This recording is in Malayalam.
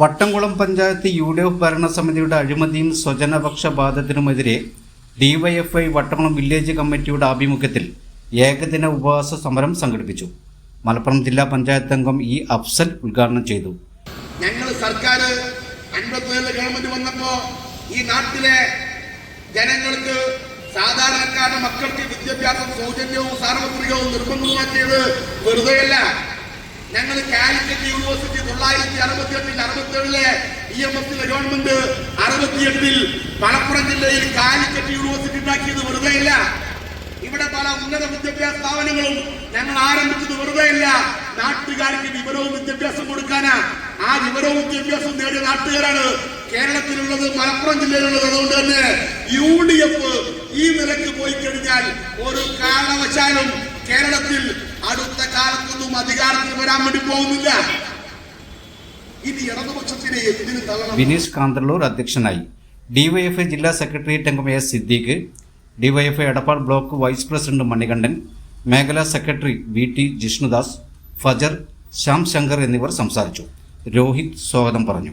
Vattamkulam panchayat U D F ഭരണസമിതിയുടെ അഴിമതിയും സ്വജനപക്ഷപാതത്തിനുമെതിരെ ഡിവൈഎഫ്ഐ വട്ടംകുളം വില്ലേജ് കമ്മിറ്റിയുടെ ആഭിമുഖ്യത്തിൽ ഏകദിന ഉപവാസ സമരം സംഘടിപ്പിച്ചു. മലപ്പുറം ജില്ലാ പഞ്ചായത്ത് അംഗം ഇ അഫ്സൽ ഉദ്ഘാടനം ചെയ്തു. ഞങ്ങൾ സർക്കാർ അൻപത്തിയേഴ് ഗവൺമെന്റ് വന്നപ്പോ ഈ നാട്ടിലെ ജനങ്ങൾക്ക് സാധാരണക്കാരുടെ മക്കൾക്ക് വിദ്യാഭ്യാസം സൗജന്യവും സാർവത്രികവും നിർബന്ധമാക്കിയത് വെറുതെയല്ല. ഞങ്ങൾ കാലിക്കറ്റ് യൂണിവേഴ്സിറ്റി തൊള്ളായിരത്തി അറുപത്തി എട്ടിൽ അറുപത്തി ഏഴിലെ ഇ എം എസിലെ ഗവൺമെന്റ് അറുപത്തിയെട്ടിൽ മലപ്പുറം ജില്ലയിൽ കാലിക്കറ്റ് യൂണിവേഴ്സിറ്റി ഉണ്ടാക്കിയത് വെറുതെ ഇല്ല. ഇവിടെ പല ഉന്നത വിദ്യാഭ്യാസ സ്ഥാപനങ്ങളും ഞങ്ങൾ ആരംഭിച്ചത് വെറുതെ ഇല്ല. നാട്ടുകാർക്ക് വിവരവും വിദ്യാഭ്യാസം കൊടുക്കാനാ. ആ വിവരവും വിദ്യാഭ്യാസവും നേടിയ നാട്ടുകാരാണ് കേരളത്തിലുള്ളത് മലപ്പുറം ജില്ലയിലുള്ളത്. അതുകൊണ്ട് തന്നെ യു ഡി എഫ് ഈ നിലയ്ക്ക് പോയി കഴിഞ്ഞാൽ ഒരു കാരണവശാലും കേരളത്തിൽ അടുത്ത കാലത്തൊന്നും അധികാരത്തിൽ വരാൻ വേണ്ടി പോകുന്നില്ല. ഇത് ഇടതുപക്ഷത്തിനെ എന്തിനു തള്ളണം? വിനീഷ് കാന്തല്ലൂർ അധ്യക്ഷനായി. ഡിവൈഎഫ്ഐ ജില്ലാ സെക്രട്ടറി അംഗം S Siddique DYFI Edappal block vice president Manikandan മേഖലാ സെക്രട്ടറി വി ടി ജിഷ്ണുദാസ് ഫജർ ശ്യാം ശങ്കർ എന്നിവർ സംസാരിച്ചു. രോഹിത് സ്വാഗതം പറഞ്ഞു.